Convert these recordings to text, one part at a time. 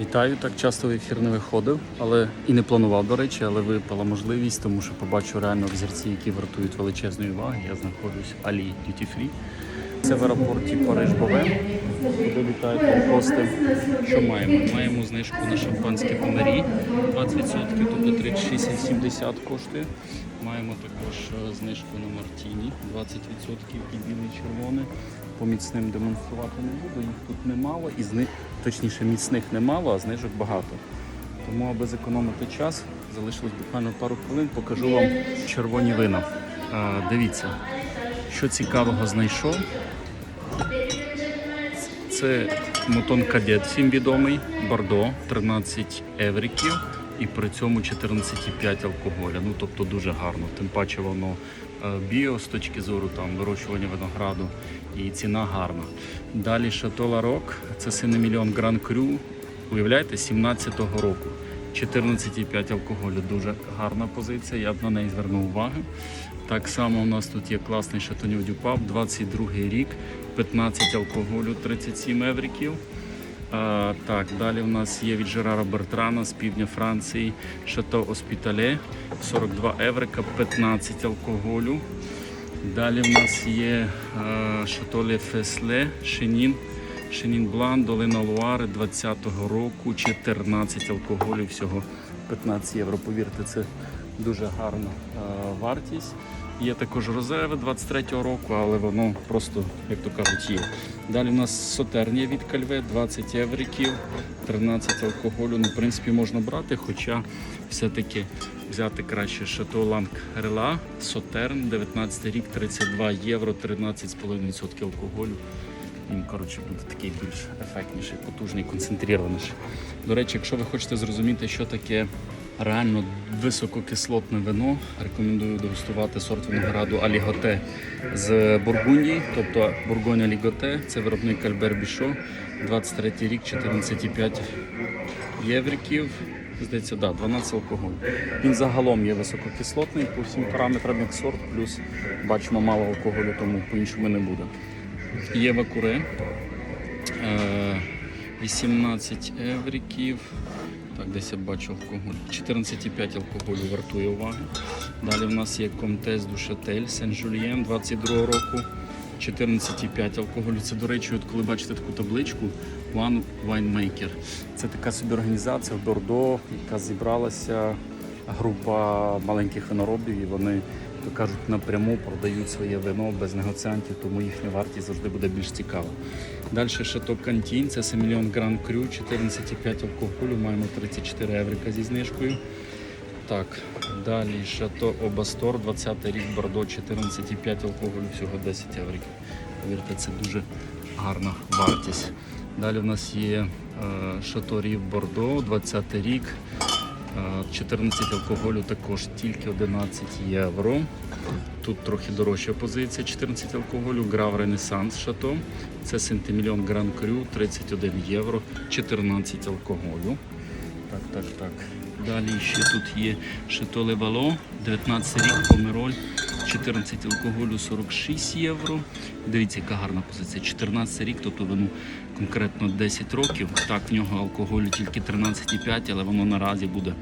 Вітаю, так часто в ефір не виходив, але і не планував, до речі, але випала можливість, тому що побачу реально взірці, які вартують величезної уваги. Я знаходжусь в Алі Duty Free. Це в аеропорті Париж Бовен, куди літають лоукости. Що маємо? Маємо знижку на шампанське помері 20%, тобто 36,70 коштує. Маємо також е, знижку на Мартіні 20% і біле і червоне. По міцним демонструвати не буду, їх тут немало, і зни... точніше міцних немало, а знижок багато. Тому, аби зекономити час, залишилось буквально пару хвилин, покажу вам червоні вина. А, дивіться, що цікавого знайшов. Це мотон кадет, всім відомий, Бордо, 13 евриків і при цьому 14,5 алкоголя. Ну тобто дуже гарно. Тим паче воно е, біо з точки зору там вирощування винограду і ціна гарна. Далі Шато Ларок, це сине мільйон Гран Крю. Уявляєте, 17-го року. 14,5 алкоголю дуже гарна позиція, я б на неї звернув увагу. Так само у нас тут є класний Шатонів Дюпап, 22 рік, 15 алкоголю, 37 евриків. А, так, далі у нас є від Жерара Бертрана з півдня Франції Шато Оспітале, 42 еврика, 15 алкоголю. Далі в нас є е, Шато Ле Фесле, Шенін, Шенін Блан, Долина Луари 20-го року, 14 алкоголю, всього 15 євро. Повірте, це дуже гарна е, вартість. Є також розеве 23-го року, але воно просто, як то кажуть, є. Далі у нас сотерня від кальве, 20 євриків, 13 алкоголю. Ну, в принципі, можна брати, хоча все-таки взяти краще Шато Ланг Рела, Сотерн, 19 рік, 32 євро, 13,5% алкоголю. Він, коротше, буде такий більш ефектніший, потужний, концентрованіший. До речі, якщо ви хочете зрозуміти, що таке реально висококислотне вино, рекомендую дегустувати сорт винограду Аліготе з Бургундії, тобто Бургонь Аліготе, це виробник Альбер Бішо, 23 рік, 14,5 євриків. Здається, да, 12 алкоголю. Він загалом є висококислотний по всім параметрам як сорт, плюс бачимо мало алкоголю, тому по-іншому не буде. Є вакуре. Е, 18 евриків. Так, десь я бачу алкоголь. 14,5 алкоголю вартує уваги. Далі в нас є Комтес Душатель Сен-Жульєн 22 року. 14,5 алкоголю. Це, до речі, от коли бачите таку табличку One Winemaker. Це така собі організація в Бордо, яка зібралася група маленьких виноробів, і вони, то кажуть, напряму продають своє вино без негоціантів, тому їхня вартість завжди буде більш цікава. Далі Шато Кантін, це Семільйон Гран Крю, 14,5 алкоголю, маємо 34 еврика зі знижкою. Так, далі Шато Обастор, 20 рік Бордо, 14,5 алкоголю, всього 10 евриків. Повірте, це дуже гарна вартість. Далі в нас є е, Шато Рів Бордо, 20 рік, 14 алкоголю, також тільки 11 євро. Тут трохи дорожча позиція, 14 алкоголю, Грав Ренесанс Шато. Це Сентимільйон Гран Крю, 31 євро, 14 алкоголю. Так, так, так. Далі ще тут є Шато Левало, 19 рік, Помероль, 14 алкоголю, 46 євро. Дивіться, яка гарна позиція. 14 рік, тобто воно конкретно 10 років. Так, в нього алкоголю тільки 13,5, але воно наразі буде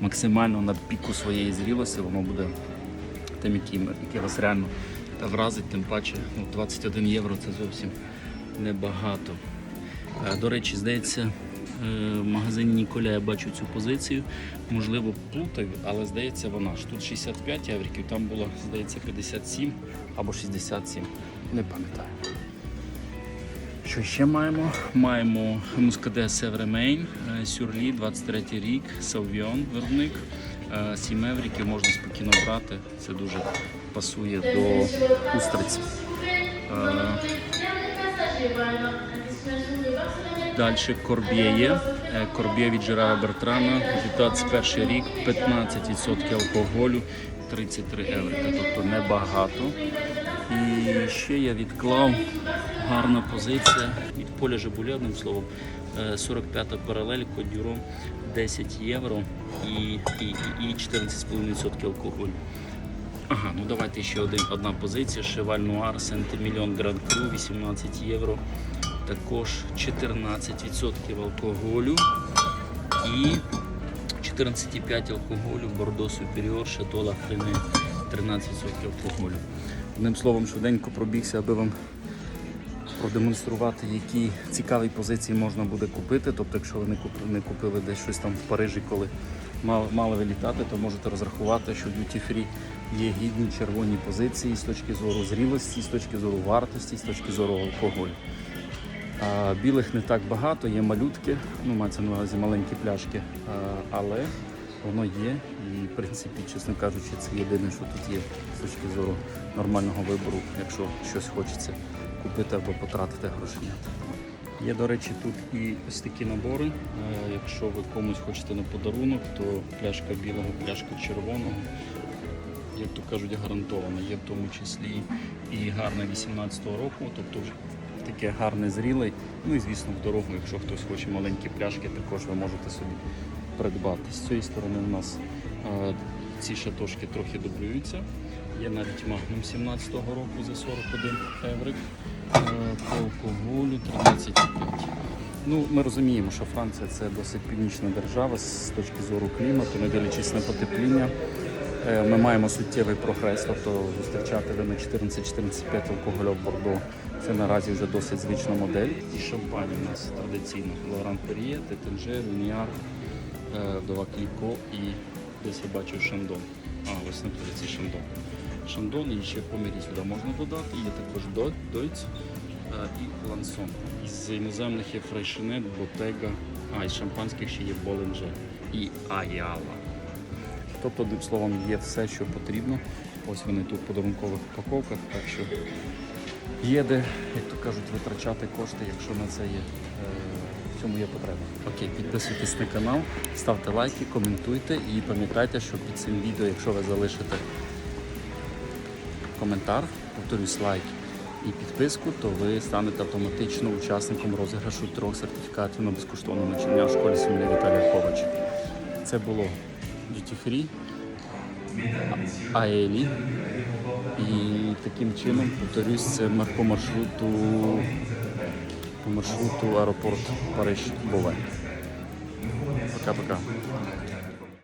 максимально на піку своєї зрілості, воно буде тим, який вас реально вразить, тим паче ну, 21 євро це зовсім небагато. Е, До речі, здається, в магазині Ніколя я бачу цю позицію. Можливо, плутаю, але здається, вона ж тут 65 євриків, там було, здається, 57 або 67. Не пам'ятаю. Що ще маємо? Маємо Мускаде Севремейн, е, Сюрлі, 23 рік, Саввіон виробник. Е, 7 евриків можна спокійно брати. Це дуже пасує до устриць. Е, Далі Корб'є є. Е, Корб'є від Жерара Бертрана, 21 рік, 15% алкоголю, 33 еврика, тобто небагато. І ще я відклав гарна позиція від поля Жигуля, одним словом. Е, 45 паралель, кодюром 10 євро і, і, і 14,5% алкоголю. Ага, ну давайте ще один, одна позиція. Шеваль Нуар, Сентимільйон Гранд Кру, 18 євро. Також 14% алкоголю і 14,5 алкоголю Бордо Суперіор Шатола Френе 13% алкоголю. Одним словом, швиденько пробігся, аби вам продемонструвати, які цікаві позиції можна буде купити. Тобто, якщо ви не купили, десь щось там в Парижі, коли мали, мали ви то можете розрахувати, що Duty Free є гідні червоні позиції з точки зору зрілості, з точки зору вартості, з точки зору алкоголю. Білих не так багато, є малютки, ну мається на увазі маленькі пляшки, але воно є. І в принципі, чесно кажучи, це єдине, що тут є з точки зору нормального вибору, якщо щось хочеться купити або потратити грошенят. Є, до речі, тут і ось такі набори. Якщо ви комусь хочете на подарунок, то пляшка білого, пляшка червоного, як то кажуть, гарантована. Є в тому числі і гарна 18-го року, тобто вже таке гарне зріле. Ну і звісно, в дорогу, якщо хтось хоче маленькі пляшки, також ви можете собі придбати. З цієї сторони у нас е, ці шатошки трохи дублюються. Є навіть Magnum 17-го року за 41 еврик. Е, По алкоголю 13,5. Ну, ми розуміємо, що Франція це досить північна держава з точки зору клімату, не дивлячись на потепління. Е, Ми маємо суттєвий прогрес, тобто зустрічати ви на 14-14,5 алкоголю в Бордо. Це наразі вже досить звична модель. І шампань у нас традиційно. Лоран Пер'є, Тетенже, Люніар, Дова Кліко і десь я бачив Шандон. А, ось на позиції Шандон. Шандон і ще помірі сюди можна додати. Є також До- Дойц е, і Лансон. Із іноземних є Фрейшинет, Ботега, а із шампанських ще є Боленже і Аяла. Тобто, одним словом, є все, що потрібно. Ось вони тут в подарункових упаковках, так що є де, як то кажуть, витрачати кошти, якщо на це є. е, В цьому є потреба. Окей, підписуйтесь на канал, ставте лайки, коментуйте і пам'ятайте, що під цим відео, якщо ви залишите коментар, повторюсь лайк і підписку, то ви станете автоматично учасником розіграшу трьох сертифікатів на безкоштовне навчання в школі Сім'я Віталія Ковача. Це було Duty Free, Аелі. І таким чином, повторюсь, по маршруту по маршруту аеропорт Париж Бове. Пока-пока.